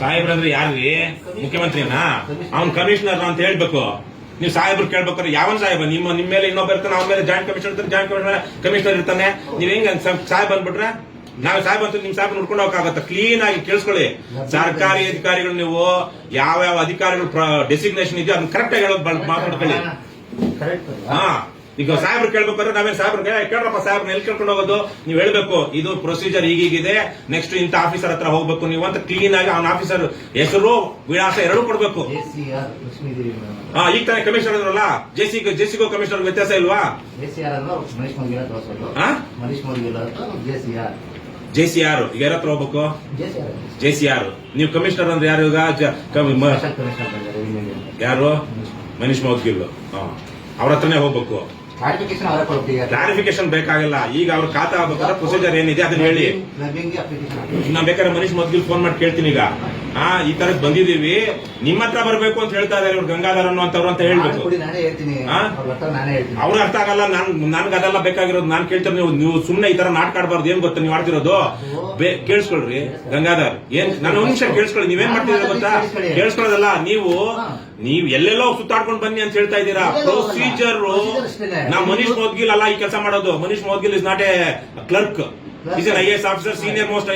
ಸಾಹೇಬ್ರಂದ್ರೆ ಯಾರ್ರಿ? ಮುಖ್ಯಮಂತ್ರಿನಾ ಅವ್ನ್ ಕಮಿಷನರ್ ಅಂತ ಹೇಳ್ಬೇಕು. ನೀವು ಸಾಹೇಬ್ರು ಕೇಳ್ಬೇಕಾದ್ರೆ ಯಾವನ್ ಸಾಹೇಬ? ನಿಮ್ಮ ನಿಮ್ಮ ಮೇಲೆ ಇನ್ನೊಬ್ಬ ಇರ್ತಾನೆ ಅವನ ಮೇಲೆ ಜಾಯಿಂಟ್ ಕಮಿಷನ್ ಇರ್ತಾನೆ ಜಾಯಿಂಟ್ ಕಮಿಷನರ್ ಕಮಿಷನರ್ ಇರ್ತಾನೆ. ನೀವ್ ಹೆಂಗ ಸಾಹೇಬ್ ಅಂದ್ಬಿಟ್ರೆ ನಾವ್ ಸಾಹೇಬ್ ಅಂತ ನಿಮ್ ಸಾಹೇಬ್ ನೋಡ್ಕೊಂಡು ಹೋಗಕ್ಕಾಗತ್ತ ಕ್ಲೀನ್ ಆಗಿ ಕೇಳಿಸ್ಕೊಳ್ಳಿ. ಸರ್ಕಾರಿ ಅಧಿಕಾರಿಗಳು ನೀವು ಯಾವ ಯಾವ ಅಧಿಕಾರಿಗಳು ಡೆಸಿಗ್ನೇಷನ್ ಇದೆಯೋ ಅದನ್ನ ಕರೆಕ್ಟ್ ಆಗಿ ಹೇಳೋದು ಮಾತಾಡ್ಕೊಳ್ಳಿ. ಹಾ. ಈಗ ಸಾಹೇಬ್ರು ಕೇಳ್ಬೇಕಾದ್ರೆ ನಾವೇ ಸಾಹೇಬ್ರು ಕೇಳ್ರಪ್ಪ ಸಾಹೇಬ್ರು ಎಲ್ಲಿ ಕೇಳ್ಕೊಂಡು ಹೋಗೋದು? ನೀವು ಹೇಳ್ಬೇಕು ಇದು ಪ್ರೊಸೀಜರ್ ಈಗೀಗಿದೆ. ನೆಕ್ಸ್ಟ್ ಇಂಥ ಆಫೀಸರ್ ಹತ್ರ ಹೋಗ್ಬೇಕು. ನೀವು ಅಂತ ಕ್ಲೀನ್ ಆಗಿ ಅವ್ನ ಆಫೀಸರ್ ಹೆಸರು ವಿಳಾಸ ಎರಡೂ ಕೊಡ್ಬೇಕು. ಹಾ ಈಗ ತಾನೇ ಕಮಿಷನರ್ ಇದ್ರಲ್ಲ? ಜೆಸಿ ಜೆಸಿಗೋ ಕಮಿಷನರ್ ವ್ಯತ್ಯಾಸ ಇಲ್ವಾ? ಜೆ ಸಿ ಆರ್ ಹಾ? ಈಗ ಯಾರ ಹತ್ರ ಹೋಗ್ಬೇಕು? ಜೆ ಸಿ ಆರ್ ನೀವು ಕಮಿಷನರ್ ಅಂದ್ರೆ ಯಾರು ಈಗ? ಯಾರು? ಮನೀಶ್ ಮೌದ್ಗಿಲ್ ಅವ್ರ ಹತ್ರನೇ ಹೋಗ್ಬೇಕು. ಕ್ಲಾರಿಫಿಕೇಶನ್ ಬೇಕಾಗಿಲ್ಲ. ಈಗ ಅವ್ರ ಖಾತಾ ಆಗ್ಬೇಕಾದ್ರೆ ಪ್ರೊಸೀಜರ್ ಏನಿದೆ ಅದನ್ನ ಹೇಳಿ. ನಾ ಬೇಕಾದ್ರೆ ಮನೀಶ್ ಮದ್ಗಿಲ್ ಫೋನ್ ಮಾಡಿ ಕೇಳ್ತೀನಿ ಈಗ. ಆ ಈ ತರದ್ ಬಂದಿದೀವಿ ನಿಮ್ಮ ಹತ್ರ ಬರ್ಬೇಕು ಅಂತ ಹೇಳ್ತಾ ಇದಾರೆ ಇವ್ರು ಗಂಗಾಧರ ಅನ್ನುವಂಥವ್ರು ಅಂತ ಹೇಳ್ಬೇಕು ಕೊಡಿ ನಾನೇ ಹೇಳ್ತೀನಿ. ಹಾ? ಅವ್ರ ಹತ್ರ ನಾನೇ ಹೇಳ್ತೀನಿ. ಅವ್ರ ಅರ್ಥ ಆಗಲ್ಲ ನಾನ್ ನನ್ಗೆ ಅದೆಲ್ಲ ಬೇಕಾಗಿರೋದು ನಾನ್ ಕೇಳ್ತಾರೆ ನೀವು ನೀವು ಸುಮ್ನೆ ಈ ತರ ನಾಟಕ ಆಡ್ಬಾರ್ದು ಏನ್ ಗೊತ್ತಾ ನೀವು ಆಡ್ತಿರೋದು? ಬೇ- ಕೇಳಿಸ್ಕೊಳ್ರಿ ಗಂಗಾಧರ್. ಏನ್ ನಾನು ಒಂದ್ ನಿಮಿಷ ಕೇಳಿಸ್ಕೊಳ್ಳಿ ನೀವೇನ್ ಮಾಡ್ತಿದ್ದೀರಾ ಗೊತ್ತಾ? ಕೇಳಿಸ್ಕೊಳ್ಳೋದಲ್ಲ ನೀವು ನೀವ್ ಎಲ್ಲೆಲ್ಲೋ ಸುತ್ತಾಡ್ಕೊಂಡ್ ಬನ್ನಿ ಅಂತ ಹೇಳ್ತಾ ಇದ್ದೀರಾ? ಪ್ರೊಸೀಜರ್ procedure ಅಷ್ಟೇನೆ. ನಾ ಮನೀಶ್ ಮೋದ್ಗಿಲ್ ಅಲ್ಲ ಈ ಕೆಲಸ ಮಾಡೋದು. Manish Moudgil is not a clerk is an I S officer senior most